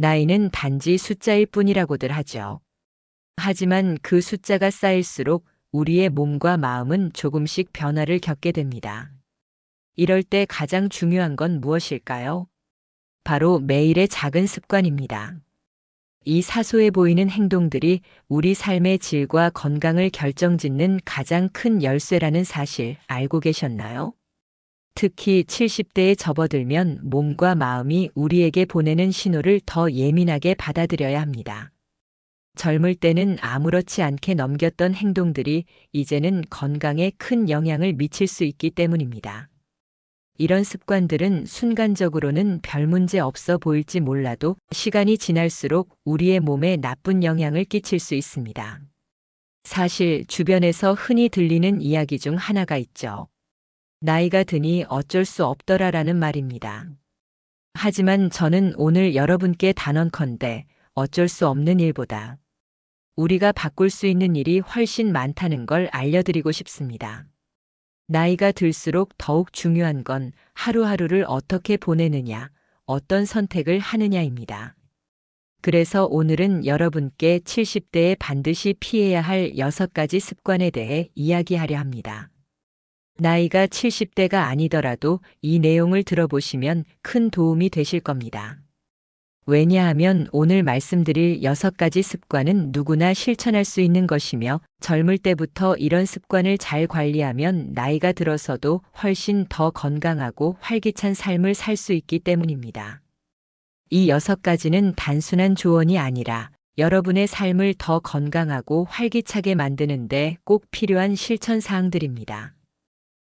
나이는 단지 숫자일 뿐이라고들 하죠. 하지만 그 숫자가 쌓일수록 우리의 몸과 마음은 조금씩 변화를 겪게 됩니다. 이럴 때 가장 중요한 건 무엇일까요? 바로 매일의 작은 습관입니다. 이 사소해 보이는 행동들이 우리 삶의 질과 건강을 결정짓는 가장 큰 열쇠라는 사실 알고 계셨나요? 특히 70대에 접어들면 몸과 마음이 우리에게 보내는 신호를 더 예민하게 받아들여야 합니다. 젊을 때는 아무렇지 않게 넘겼던 행동들이 이제는 건강에 큰 영향을 미칠 수 있기 때문입니다. 이런 습관들은 순간적으로는 별 문제 없어 보일지 몰라도 시간이 지날수록 우리의 몸에 나쁜 영향을 끼칠 수 있습니다. 사실 주변에서 흔히 들리는 이야기 중 하나가 있죠. 나이가 드니 어쩔 수 없더라라는 말입니다. 하지만 저는 오늘 여러분께 단언컨대 어쩔 수 없는 일보다 우리가 바꿀 수 있는 일이 훨씬 많다는 걸 알려드리고 싶습니다. 나이가 들수록 더욱 중요한 건 하루하루를 어떻게 보내느냐, 어떤 선택을 하느냐입니다. 그래서 오늘은 여러분께 70대에 반드시 피해야 할 6가지 습관에 대해 이야기하려 합니다. 나이가 70대가 아니더라도 이 내용을 들어보시면 큰 도움이 되실 겁니다. 왜냐하면 오늘 말씀드릴 여섯 가지 습관은 누구나 실천할 수 있는 것이며 젊을 때부터 이런 습관을 잘 관리하면 나이가 들어서도 훨씬 더 건강하고 활기찬 삶을 살 수 있기 때문입니다. 이 여섯 가지는 단순한 조언이 아니라 여러분의 삶을 더 건강하고 활기차게 만드는데 꼭 필요한 실천 사항들입니다.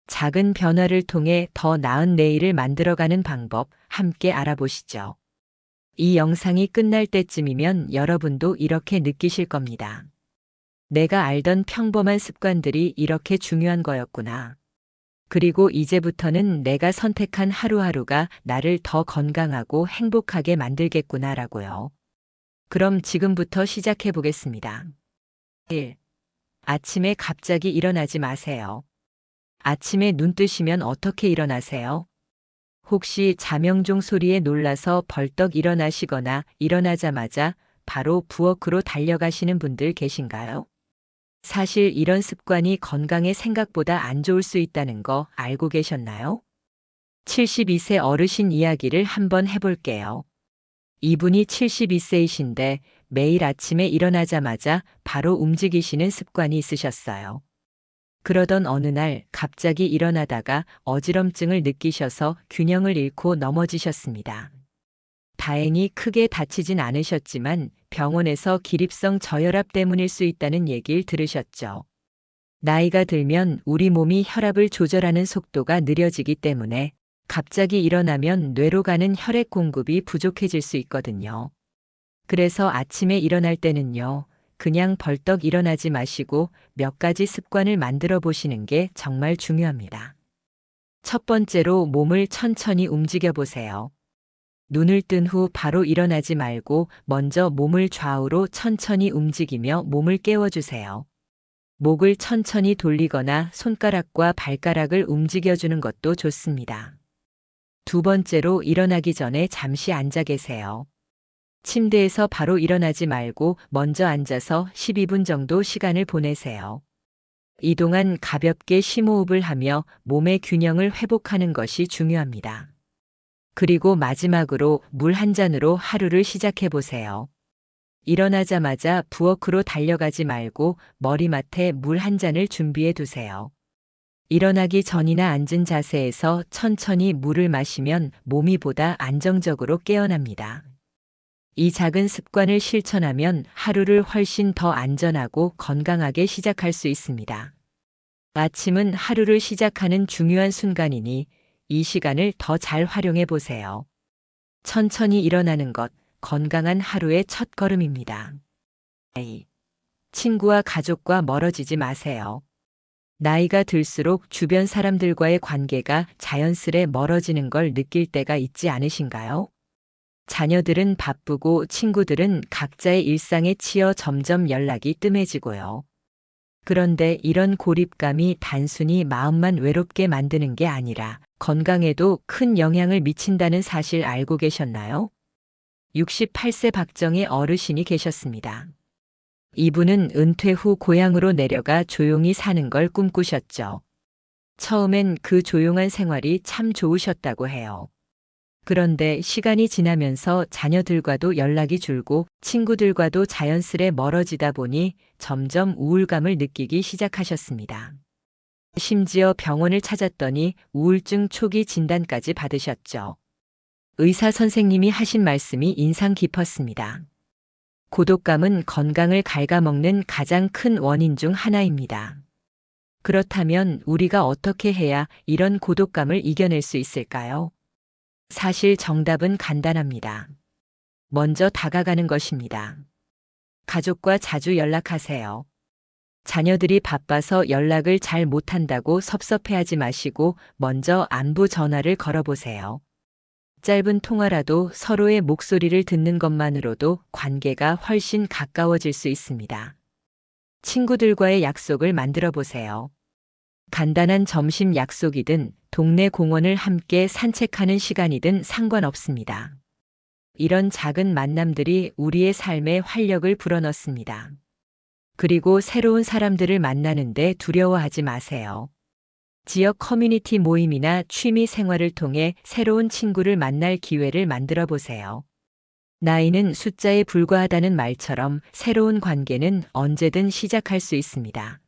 작은 변화를 통해 더 나은 내일을 만들어가는 방법 함께 알아보시죠. 이 영상이 끝날 때쯤이면 여러분도 이렇게 느끼실 겁니다. 내가 알던 평범한 습관들이 이렇게 중요한 거였구나. 그리고 이제부터는 내가 선택한 하루하루가 나를 더 건강하고 행복하게 만들겠구나라고요. 그럼 지금부터 시작해 보겠습니다. 1. 아침에 갑자기 일어나지 마세요. 아침에 눈 뜨시면 어떻게 일어나세요? 혹시 자명종 소리에 놀라서 벌떡 일어나시거나 일어나자마자 바로 부엌으로 달려가시는 분들 계신가요? 사실 이런 습관이 건강에 생각보다 안 좋을 수 있다는 거 알고 계셨나요? 72세 어르신 이야기를 한번 해볼게요. 이분이 72세이신데 매일 아침에 일어나자마자 바로 움직이시는 습관이 있으셨어요. 그러던 어느 날 갑자기 일어나다가 어지럼증을 느끼셔서 균형을 잃고 넘어지셨습니다. 다행히 크게 다치진 않으셨지만 병원에서 기립성 저혈압 때문일 수 있다는 얘기를 들으셨죠. 나이가 들면 우리 몸이 혈압을 조절하는 속도가 느려지기 때문에 갑자기 일어나면 뇌로 가는 혈액 공급이 부족해질 수 있거든요. 그래서 아침에 일어날 때는요, 그냥 벌떡 일어나지 마시고 몇 가지 습관을 만들어 보시는 게 정말 중요합니다. 첫 번째로 몸을 천천히 움직여 보세요. 눈을 뜬 후 바로 일어나지 말고 먼저 몸을 좌우로 천천히 움직이며 몸을 깨워주세요. 목을 천천히 돌리거나 손가락과 발가락을 움직여주는 것도 좋습니다. 두 번째로 일어나기 전에 잠시 앉아 계세요. 침대에서 바로 일어나지 말고 먼저 앉아서 12분 정도 시간을 보내세요. 이 동안 가볍게 심호흡을 하며 몸의 균형을 회복하는 것이 중요합니다. 그리고 마지막으로 물 한 잔으로 하루를 시작해 보세요. 일어나자마자 부엌으로 달려가지 말고 머리맡에 물 한 잔을 준비해 두세요. 일어나기 전이나 앉은 자세에서 천천히 물을 마시면 몸이 보다 안정적으로 깨어납니다. 이 작은 습관을 실천하면 하루를 훨씬 더 안전하고 건강하게 시작할 수 있습니다. 아침은 하루를 시작하는 중요한 순간이니 이 시간을 더 잘 활용해 보세요. 천천히 일어나는 것, 건강한 하루의 첫 걸음입니다. A. 친구와 가족과 멀어지지 마세요. 나이가 들수록 주변 사람들과의 관계가 자연스레 멀어지는 걸 느낄 때가 있지 않으신가요? 자녀들은 바쁘고 친구들은 각자의 일상에 치여 점점 연락이 뜸해지고요. 그런데 이런 고립감이 단순히 마음만 외롭게 만드는 게 아니라 건강에도 큰 영향을 미친다는 사실 알고 계셨나요? 68세 박정희 어르신이 계셨습니다. 이분은 은퇴 후 고향으로 내려가 조용히 사는 걸 꿈꾸셨죠. 처음엔 그 조용한 생활이 참 좋으셨다고 해요. 그런데 시간이 지나면서 자녀들과도 연락이 줄고 친구들과도 자연스레 멀어지다 보니 점점 우울감을 느끼기 시작하셨습니다. 심지어 병원을 찾았더니 우울증 초기 진단까지 받으셨죠. 의사 선생님이 하신 말씀이 인상 깊었습니다. 고독감은 건강을 갉아먹는 가장 큰 원인 중 하나입니다. 그렇다면 우리가 어떻게 해야 이런 고독감을 이겨낼 수 있을까요? 사실 정답은 간단합니다. 먼저 다가가는 것입니다. 가족과 자주 연락하세요. 자녀들이 바빠서 연락을 잘 못한다고 섭섭해하지 마시고 먼저 안부 전화를 걸어보세요. 짧은 통화라도 서로의 목소리를 듣는 것만으로도 관계가 훨씬 가까워질 수 있습니다. 친구들과의 약속을 만들어 보세요. 간단한 점심 약속이든 동네 공원을 함께 산책하는 시간이든 상관없습니다. 이런 작은 만남들이 우리의 삶에 활력을 불어넣습니다. 그리고 새로운 사람들을 만나는데 두려워하지 마세요. 지역 커뮤니티 모임이나 취미 생활을 통해 새로운 친구를 만날 기회를 만들어 보세요. 나이는 숫자에 불과하다는 말처럼 새로운 관계는 언제든 시작할 수 있습니다.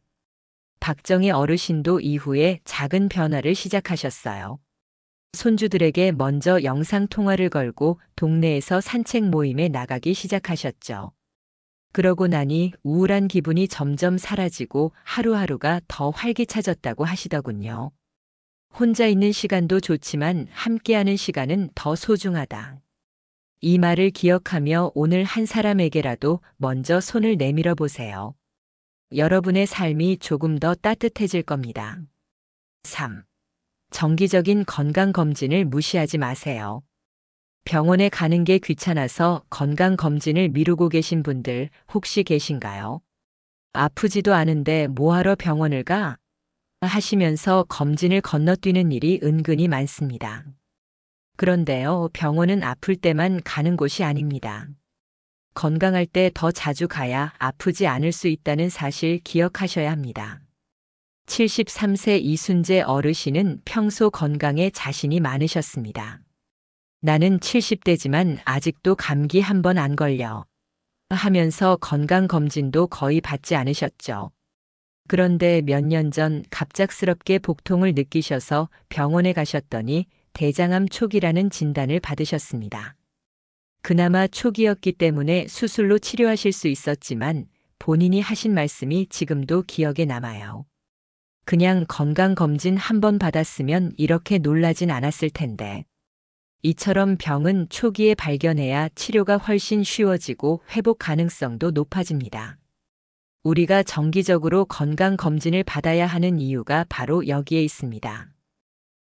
박정희 어르신도 이후에 작은 변화를 시작하셨어요. 손주들에게 먼저 영상 통화를 걸고 동네에서 산책 모임에 나가기 시작하셨죠. 그러고 나니 우울한 기분이 점점 사라지고 하루하루가 더 활기차졌다고 하시더군요. 혼자 있는 시간도 좋지만 함께하는 시간은 더 소중하다. 이 말을 기억하며 오늘 한 사람에게라도 먼저 손을 내밀어 보세요. 여러분의 삶이 조금 더 따뜻해질 겁니다. 3. 정기적인 건강검진을 무시하지 마세요. 병원에 가는 게 귀찮아서 건강검진을 미루고 계신 분들 혹시 계신가요? 아프지도 않은데 뭐하러 병원을 가? 하시면서 검진을 건너뛰는 일이 은근히 많습니다. 그런데요, 병원은 아플 때만 가는 곳이 아닙니다. 건강할 때 더 자주 가야 아프지 않을 수 있다는 사실 기억하셔야 합니다. 73세 이순재 어르신은 평소 건강에 자신이 많으셨습니다. 나는 70대지만 아직도 감기 한 번 안 걸려. 하면서 건강검진도 거의 받지 않으셨죠. 그런데 몇 년 전 갑작스럽게 복통을 느끼셔서 병원에 가셨더니 대장암 초기라는 진단을 받으셨습니다. 그나마 초기였기 때문에 수술로 치료하실 수 있었지만 본인이 하신 말씀이 지금도 기억에 남아요. 그냥 건강검진 한 번 받았으면 이렇게 놀라진 않았을 텐데. 이처럼 병은 초기에 발견해야 치료가 훨씬 쉬워지고 회복 가능성도 높아집니다. 우리가 정기적으로 건강검진을 받아야 하는 이유가 바로 여기에 있습니다.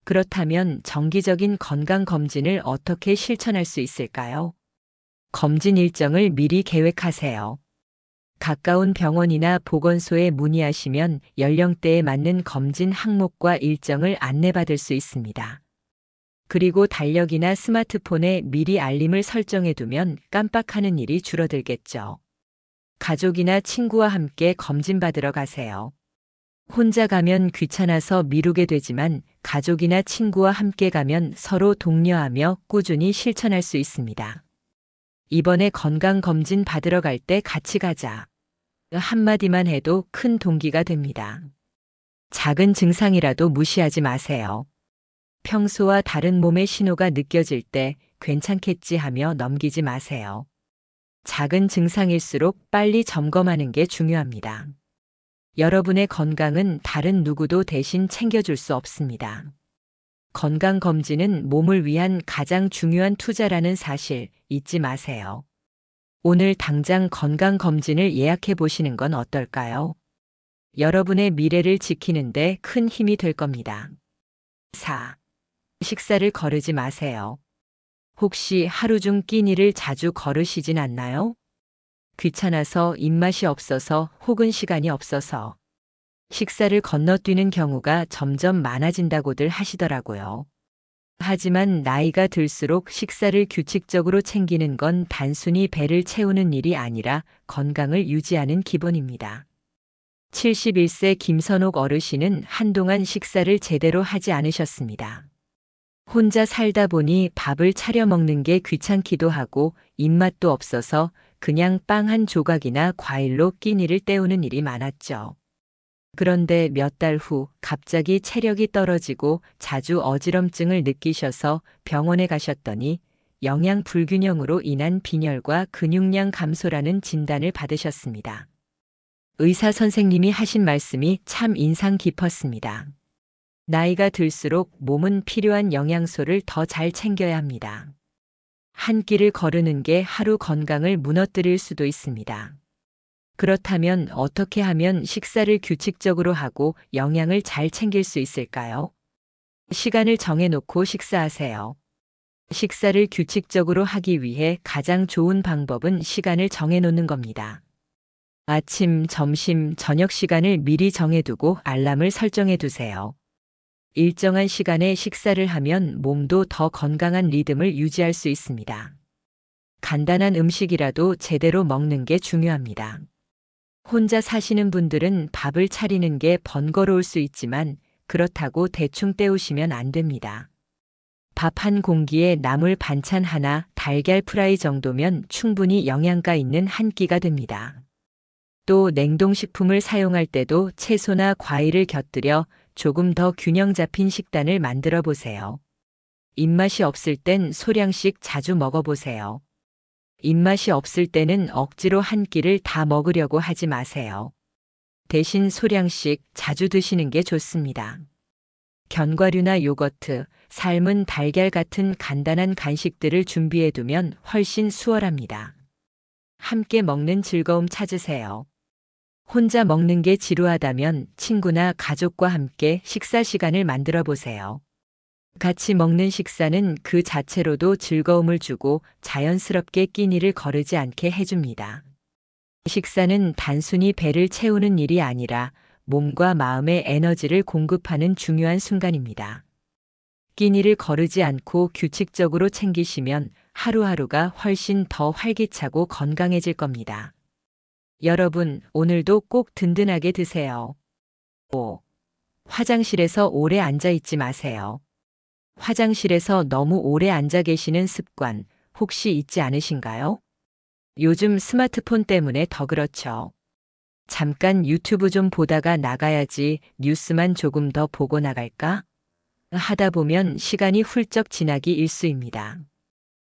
그렇다면 정기적인 건강검진을 어떻게 실천할 수 있을까요? 검진 일정을 미리 계획하세요. 가까운 병원이나 보건소에 문의하시면 연령대에 맞는 검진 항목과 일정을 안내받을 수 있습니다. 그리고 달력이나 스마트폰에 미리 알림을 설정해 두면 깜빡하는 일이 줄어들겠죠. 가족이나 친구와 함께 검진받으러 가세요. 혼자 가면 귀찮아서 미루게 되지만 가족이나 친구와 함께 가면 서로 독려하며 꾸준히 실천할 수 있습니다. 이번에 건강검진 받으러 갈 때 같이 가자. 한마디만 해도 큰 동기가 됩니다. 작은 증상이라도 무시하지 마세요. 평소와 다른 몸의 신호가 느껴질 때 괜찮겠지 하며 넘기지 마세요. 작은 증상일수록 빨리 점검하는 게 중요합니다. 여러분의 건강은 다른 누구도 대신 챙겨줄 수 없습니다. 건강검진은 몸을 위한 가장 중요한 투자라는 사실 잊지 마세요. 오늘 당장 건강검진을 예약해 보시는 건 어떨까요? 여러분의 미래를 지키는데 큰 힘이 될 겁니다. 4. 식사를 거르지 마세요. 혹시 하루 중 끼니를 자주 거르시진 않나요? 귀찮아서 입맛이 없어서 혹은 시간이 없어서 식사를 건너뛰는 경우가 점점 많아진다고들 하시더라고요. 하지만 나이가 들수록 식사를 규칙적으로 챙기는 건 단순히 배를 채우는 일이 아니라 건강을 유지하는 기본입니다. 71세 김선옥 어르신은 한동안 식사를 제대로 하지 않으셨습니다. 혼자 살다 보니 밥을 차려 먹는 게 귀찮기도 하고 입맛도 없어서 그냥 빵 한 조각이나 과일로 끼니를 때우는 일이 많았죠. 그런데 몇 달 후 갑자기 체력이 떨어지고 자주 어지럼증을 느끼셔서 병원에 가셨더니 영양 불균형으로 인한 빈혈과 근육량 감소라는 진단을 받으셨습니다. 의사 선생님이 하신 말씀이 참 인상 깊었습니다. 나이가 들수록 몸은 필요한 영양소를 더 잘 챙겨야 합니다. 한 끼를 거르는 게 하루 건강을 무너뜨릴 수도 있습니다. 그렇다면 어떻게 하면 식사를 규칙적으로 하고 영양을 잘 챙길 수 있을까요? 시간을 정해놓고 식사하세요. 식사를 규칙적으로 하기 위해 가장 좋은 방법은 시간을 정해놓는 겁니다. 아침, 점심, 저녁 시간을 미리 정해두고 알람을 설정해 두세요. 일정한 시간에 식사를 하면 몸도 더 건강한 리듬을 유지할 수 있습니다. 간단한 음식이라도 제대로 먹는 게 중요합니다. 혼자 사시는 분들은 밥을 차리는 게 번거로울 수 있지만 그렇다고 대충 때우시면 안 됩니다. 밥 한 공기에 나물 반찬 하나, 달걀 프라이 정도면 충분히 영양가 있는 한 끼가 됩니다. 또 냉동식품을 사용할 때도 채소나 과일을 곁들여 조금 더 균형 잡힌 식단을 만들어 보세요. 입맛이 없을 땐 소량씩 자주 먹어보세요. 입맛이 없을 때는 억지로 한 끼를 다 먹으려고 하지 마세요. 대신 소량씩 자주 드시는 게 좋습니다. 견과류나 요거트, 삶은 달걀 같은 간단한 간식들을 준비해 두면 훨씬 수월합니다. 함께 먹는 즐거움 찾으세요. 혼자 먹는 게 지루하다면 친구나 가족과 함께 식사 시간을 만들어 보세요. 같이 먹는 식사는 그 자체로도 즐거움을 주고 자연스럽게 끼니를 거르지 않게 해줍니다. 식사는 단순히 배를 채우는 일이 아니라 몸과 마음의 에너지를 공급하는 중요한 순간입니다. 끼니를 거르지 않고 규칙적으로 챙기시면 하루하루가 훨씬 더 활기차고 건강해질 겁니다. 여러분, 오늘도 꼭 든든하게 드세요. 5. 화장실에서 오래 앉아 있지 마세요. 화장실에서 너무 오래 앉아 계시는 습관 혹시 있지 않으신가요? 요즘 스마트폰 때문에 더 그렇죠. 잠깐 유튜브 좀 보다가 나가야지 뉴스만 조금 더 보고 나갈까? 하다 보면 시간이 훌쩍 지나기 일수입니다.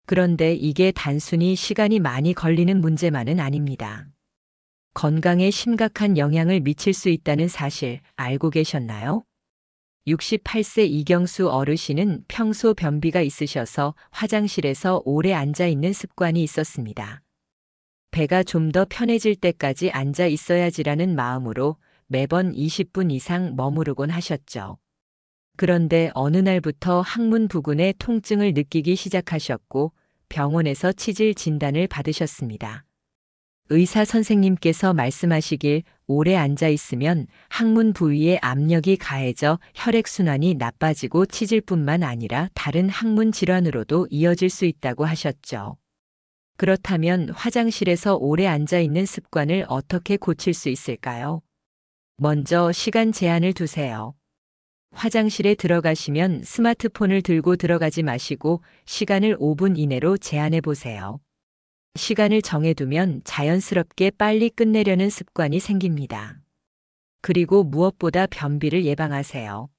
그런데 이게 단순히 시간이 많이 걸리는 문제만은 아닙니다. 건강에 심각한 영향을 미칠 수 있다는 사실 알고 계셨나요? 68세 이경수 어르신은 평소 변비가 있으셔서 화장실에서 오래 앉아 있는 습관이 있었습니다. 배가 좀 더 편해질 때까지 앉아 있어야지라는 마음으로 매번 20분 이상 머무르곤 하셨죠. 그런데 어느 날부터 항문 부근에 통증을 느끼기 시작하셨고 병원에서 치질 진단을 받으셨습니다. 의사 선생님께서 말씀하시길 오래 앉아 있으면 항문 부위에 압력이 가해져 혈액순환이 나빠지고 치질뿐만 아니라 다른 항문 질환으로도 이어질 수 있다고 하셨죠. 그렇다면 화장실에서 오래 앉아 있는 습관을 어떻게 고칠 수 있을까요? 먼저 시간 제한을 두세요. 화장실에 들어가시면 스마트폰을 들고 들어가지 마시고 시간을 5분 이내로 제한해 보세요. 시간을 정해두면 자연스럽게 빨리 끝내려는 습관이 생깁니다. 그리고 무엇보다 변비를 예방하세요.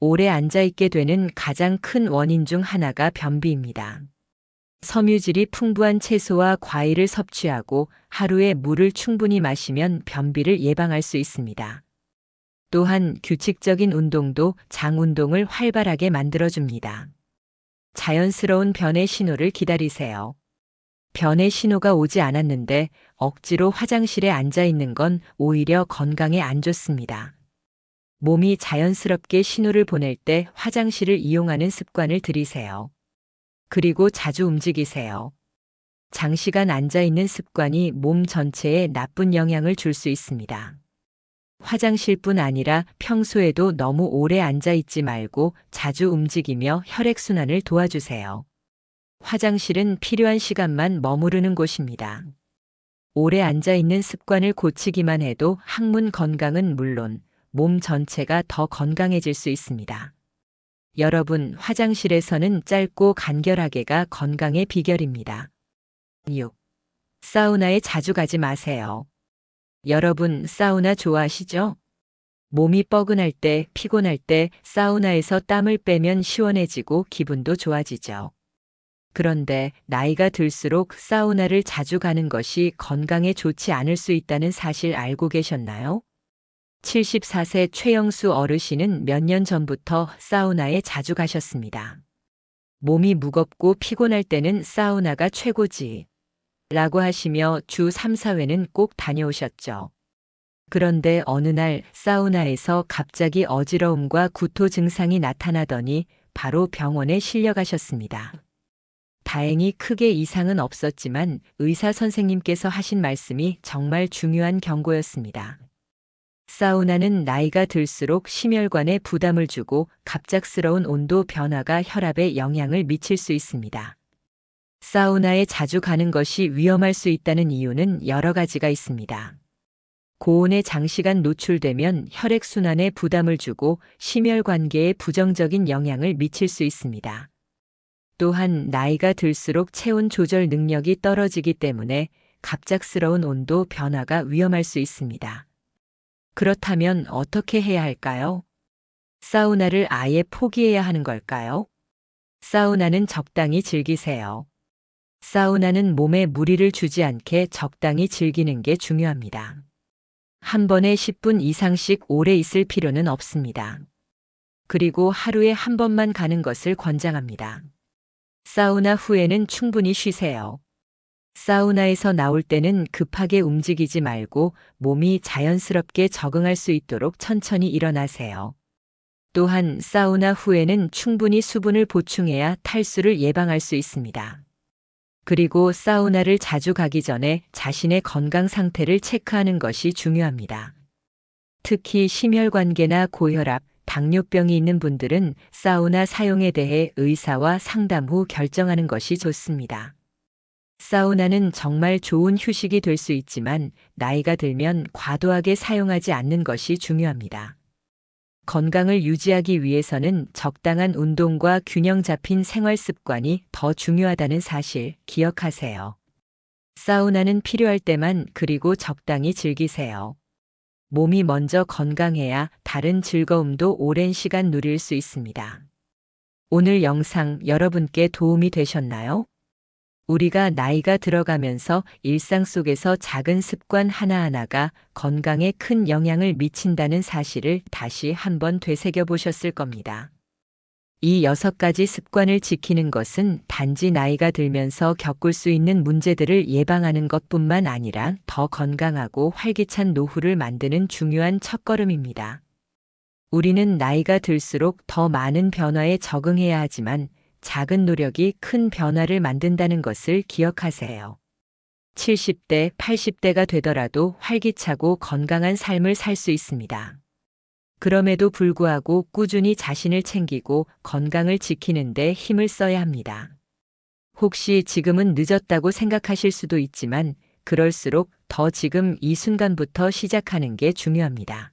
오래 앉아있게 되는 가장 큰 원인 중 하나가 변비입니다. 섬유질이 풍부한 채소와 과일을 섭취하고 하루에 물을 충분히 마시면 변비를 예방할 수 있습니다. 또한 규칙적인 운동도 장 운동을 활발하게 만들어줍니다. 자연스러운 변의 신호를 기다리세요. 변의 신호가 오지 않았는데 억지로 화장실에 앉아 있는 건 오히려 건강에 안 좋습니다. 몸이 자연스럽게 신호를 보낼 때 화장실을 이용하는 습관을 들이세요. 그리고 자주 움직이세요. 장시간 앉아 있는 습관이 몸 전체에 나쁜 영향을 줄 수 있습니다. 화장실뿐 아니라 평소에도 너무 오래 앉아 있지 말고 자주 움직이며 혈액순환을 도와주세요. 화장실은 필요한 시간만 머무르는 곳입니다. 오래 앉아 있는 습관을 고치기만 해도 항문 건강은 물론 몸 전체가 더 건강해질 수 있습니다. 여러분, 화장실에서는 짧고 간결하게가 건강의 비결입니다. 6. 사우나에 자주 가지 마세요. 여러분, 사우나 좋아하시죠? 몸이 뻐근할 때, 피곤할 때 사우나에서 땀을 빼면 시원해지고 기분도 좋아지죠. 그런데 나이가 들수록 사우나를 자주 가는 것이 건강에 좋지 않을 수 있다는 사실 알고 계셨나요? 74세 최영수 어르신은 몇 년 전부터 사우나에 자주 가셨습니다. 몸이 무겁고 피곤할 때는 사우나가 최고지. 라고 하시며 주 3, 4회는 꼭 다녀오셨죠. 그런데 어느 날 사우나에서 갑자기 어지러움과 구토 증상이 나타나더니 바로 병원에 실려가셨습니다. 다행히 크게 이상은 없었지만 의사 선생님께서 하신 말씀이 정말 중요한 경고였습니다. 사우나는 나이가 들수록 심혈관에 부담을 주고 갑작스러운 온도 변화가 혈압에 영향을 미칠 수 있습니다. 사우나에 자주 가는 것이 위험할 수 있다는 이유는 여러 가지가 있습니다. 고온에 장시간 노출되면 혈액순환에 부담을 주고 심혈관계에 부정적인 영향을 미칠 수 있습니다. 또한 나이가 들수록 체온 조절 능력이 떨어지기 때문에 갑작스러운 온도 변화가 위험할 수 있습니다. 그렇다면 어떻게 해야 할까요? 사우나를 아예 포기해야 하는 걸까요? 사우나는 적당히 즐기세요. 사우나는 몸에 무리를 주지 않게 적당히 즐기는 게 중요합니다. 한 번에 10분 이상씩 오래 있을 필요는 없습니다. 그리고 하루에 한 번만 가는 것을 권장합니다. 사우나 후에는 충분히 쉬세요. 사우나에서 나올 때는 급하게 움직이지 말고 몸이 자연스럽게 적응할 수 있도록 천천히 일어나세요. 또한 사우나 후에는 충분히 수분을 보충해야 탈수를 예방할 수 있습니다. 그리고 사우나를 자주 가기 전에 자신의 건강 상태를 체크하는 것이 중요합니다. 특히 심혈관계나 고혈압, 당뇨병이 있는 분들은 사우나 사용에 대해 의사와 상담 후 결정하는 것이 좋습니다. 사우나는 정말 좋은 휴식이 될 수 있지만 나이가 들면 과도하게 사용하지 않는 것이 중요합니다. 건강을 유지하기 위해서는 적당한 운동과 균형 잡힌 생활 습관이 더 중요하다는 사실 기억하세요. 사우나는 필요할 때만 그리고 적당히 즐기세요. 몸이 먼저 건강해야 다른 즐거움도 오랜 시간 누릴 수 있습니다. 오늘 영상 여러분께 도움이 되셨나요? 우리가 나이가 들어가면서 일상 속에서 작은 습관 하나하나가 건강에 큰 영향을 미친다는 사실을 다시 한번 되새겨 보셨을 겁니다. 이 여섯 가지 습관을 지키는 것은 단지 나이가 들면서 겪을 수 있는 문제들을 예방하는 것 뿐만 아니라 더 건강하고 활기찬 노후를 만드는 중요한 첫걸음입니다. 우리는 나이가 들수록 더 많은 변화에 적응해야 하지만 작은 노력이 큰 변화를 만든다는 것을 기억하세요. 70대, 80대가 되더라도 활기차고 건강한 삶을 살 수 있습니다. 그럼에도 불구하고 꾸준히 자신을 챙기고 건강을 지키는데 힘을 써야 합니다. 혹시 지금은 늦었다고 생각하실 수도 있지만 그럴수록 더 지금 이 순간부터 시작하는 게 중요합니다.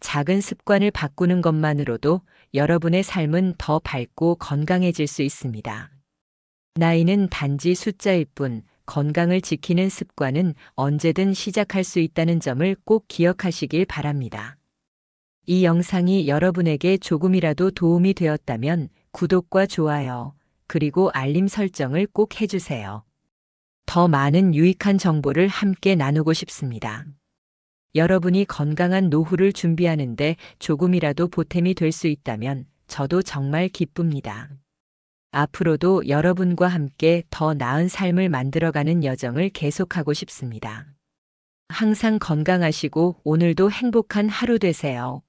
작은 습관을 바꾸는 것만으로도 여러분의 삶은 더 밝고 건강해질 수 있습니다. 나이는 단지 숫자일 뿐 건강을 지키는 습관은 언제든 시작할 수 있다는 점을 꼭 기억하시길 바랍니다. 이 영상이 여러분에게 조금이라도 도움이 되었다면 구독과 좋아요, 그리고 알림 설정을 꼭 해주세요. 더 많은 유익한 정보를 함께 나누고 싶습니다. 여러분이 건강한 노후를 준비하는데 조금이라도 보탬이 될 수 있다면 저도 정말 기쁩니다. 앞으로도 여러분과 함께 더 나은 삶을 만들어가는 여정을 계속하고 싶습니다. 항상 건강하시고 오늘도 행복한 하루 되세요.